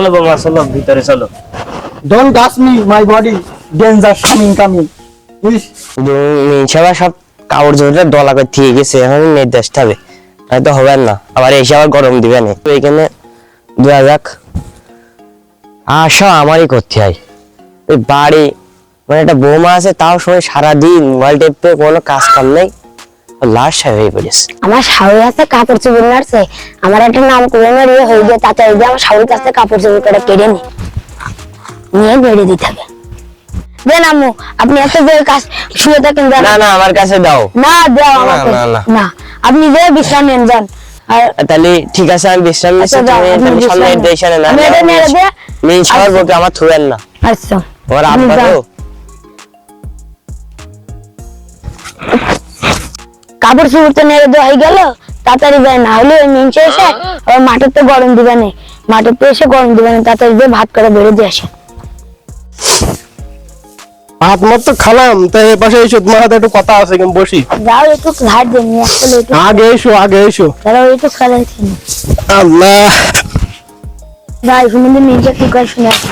চলো বাবা চলো ভিতরে চলো touch me, my body. Danger coming, coming. Please. শুধু সব কাপড় জোরে ডলা করে দিয়ে গেছে এখন নির্দেশ হয়তো হবে না আবার এসে আবার গরম দিবে না এখানে দেওয়া যাক আশা আমারই করতে হয় ওই বাড়ি মানে একটা বৌমা আছে তাও সময় সারাদিন মোবাইল টেপে কোনো কাজ কাম নেই লাশ হয়ে পড়েছে। আমার শাশুড়ি আছে কাপড় চোপড় নাড়ছে। আমার একটা নাম করে ইয়ে হয়ে গিয়ে তাতে দিয়ে আমার শাশুড়ির কাছ কাপড় চোপড় করে কেড়ে নি। নিয়ে বেড়ে দিতে হবে। দেন আম্মু আপনি এত যে কাজ শুয়ে থাকেন দেন না না আমার কাছে দাও। না দেও আমাকে। না, আপনি যে বিশ্রাম নেন যান। আর তাহলে ঠিক আছে আমি বিশ্রাম নিচ্ছি আচ্ছা, তুমি সামনে। নির্দেশনে না আমি এটা নেড়ে দিয়ে- মিন সবার আচ্ছা। আমার থুবেন না। আচ্ছা। ওর আপনি আব্বা তো কাপড় চোপড় তো নেড়ে দেওয়া হয়ে গেল তাড়াতাড়ি যায় না হলে ওই মিনচে এসে আবার মাঠের তো গরম দিবে না মাঠের তো এসে গরম দিবে না তাড়াতাড়ি দিয়ে ভাত করে বেড়ে দিয়ে আসে। ভাত মত তো খালাম তাই এ পাশে এসো তোমার হাতে একটু কথা আছে কিন্তু বসি। যাও একটু ঘাট দিয়ে নিয়ে আসলে একটু আগে এসো আগে এসো। তারা একটু খেলাইছে আল্লাহ। যাই শুনে দিন নিজে কি করে শুনে আসি।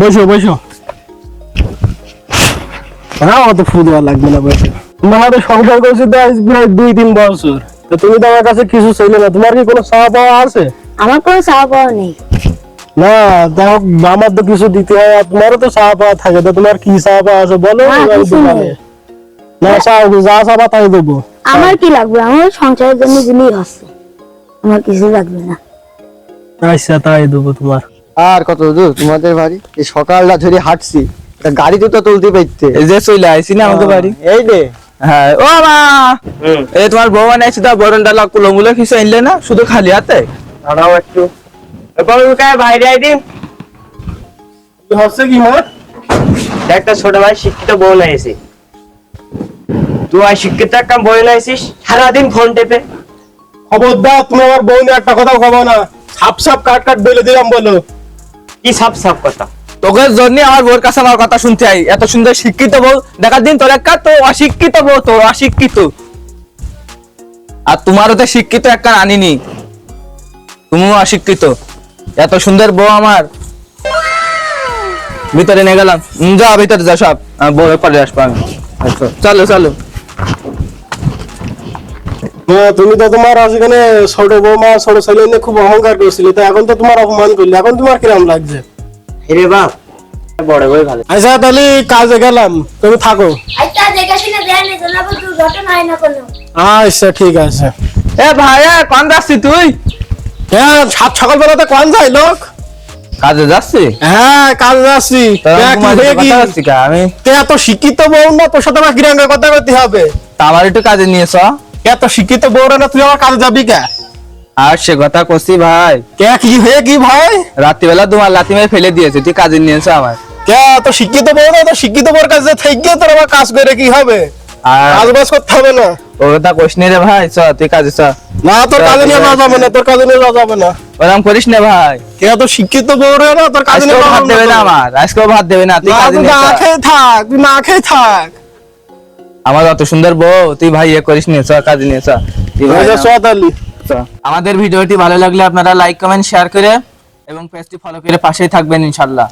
বসো বসো। হ্যাঁ অত ফুটবল লাগবে না বসো তোমার সংসার করছি তো আজ প্রায় দুই তিন বছর। তো তুমি তো আমার কাছে কিছু চাইলে না। তোমার কি কোনো চাওয়া পাওয়া আছে? আমার কোনো চাওয়া পাওয়া নেই। না দেখো আমার তো কিছু দিতে হয় আর তোমারও তো চাওয়া পাওয়া থাকে। তো তোমার কি চাওয়া পাওয়া আছে? বলো না। নেই। না চাও যা চাবা তাই দেবো। আমার কি লাগবে? আমার সংসারের জন্য দিলেই হচ্ছে আমার কিছু লাগবে না। আচ্ছা তাই দেবো তোমার। আর কত দূর? তোমাদের বাড়ি? এই সকালটা ধরে হাঁটছি। একটা গাড়ি তো তুলতে পারতে। এই যে চলে আইসি না আমাদের বাড়ি। এই রে হ্যাঁ ও মা! এই তোমার বউ বানাইছে তা বরণ ডালা কুলমুলো কিছু আনলে না? শুধু খালি হাতে? দাঁড়াও একটু। বাবু কায় বাইরে আইদিন হচ্ছে কি মা একটা ছোট ভাই শিক্ষিত বউ নাইছি তুই আর শিক্ষিত একটা বউ নাইছিস সারাদিন ফোন টেপে। খবরদার তুমি আমার বউ নিয়ে একটা কথাও কব না। সাপ সাপ কাট কাট বলে দিলাম বলো। কি সাপ সাপ কথা? তোকে জন্য আমার বউর কাছে আমার কথা শুনতে আই। এত সুন্দর শিক্ষিত বউ। দেখার দিন তোর একটা তো অশিক্ষিত বউ তো অশিক্ষিত। আর তোমারও তো শিক্ষিত একটা আনিনি তুমিও অশিক্ষিত। এত সুন্দর বউ আমার। ভিতরে নিয়ে গেলাম। যা ভিতরে যা সব। বউ পরে আসব আমি। আচ্ছা, চলো চলো। তুমি তো তোমার সেখানে ছোট বৌমা ছোট ছেলে খুব অহংকার করছিলে। তো এখন তো তোমার অপমান করলে। এখন তোমার কিরম লাগছে? হেরে বাপ বড় বই ভালো। আচ্ছা তাহলে কাজে গেলাম তুমি থাকো। আচ্ছা দেখে শুনে দেয় না জানা ঘটনা হয় না কোনো। আচ্ছা ঠিক আছে। এ ভাই কোন যাচ্ছি তুই? হ্যাঁ সাত সকালবেলাতে কোন যায় লোক? কাজে যাচ্ছি? হ্যাঁ কাজ যাচ্ছি? আমি এত শিক্ষিত বউ না তোর সাথে আমার কথা করতে হবে। তা আমার একটু কাজে নিয়েছ এত শিক্ষিত বউরা না তুই আমার কাজে যাবি কে? আর সে কথা করছি ভাই। কে কি হয়ে কি ভাই? রাত্রিবেলা তোমার লাথি মেরে ফেলে দিয়েছে তুই কাজে নিয়েছো আমার কে এত শিক্ষিত বউ না তো শিক্ষিত বউর কাছে থেকে তোর আবার কাজ করে কি হবে? আর কাজ করতে হবে না। ও কথা কইস রে ভাই চ তুই কাজে চ। না তোর কাজে নিয়ে যাওয়া যাবে না তোর কাজে নিয়ে যাওয়া যাবে না। ওরম করিস না ভাই। কে শিক্ষিত বউ রে না তোর কাজে নিয়ে ভাত দেবে না আমার আজকেও ভাত দেবে না তুই কাজে নিয়ে না খেয়ে থাক তুই না খেয়ে থাক। আমার অত সুন্দর বউ তুই ভাই ইয়ে করিস নি চ কাজে নিয়ে চ। তুই ভাই আচ্ছা, না। সোয়াতালি আমাদের ভিডিওটি ভালো লাগলে আপনারা লাইক কমেন্ট শেয়ার করে এবং পেজটি ফলো করে পাশেই থাকবেন ইনশাল্লাহ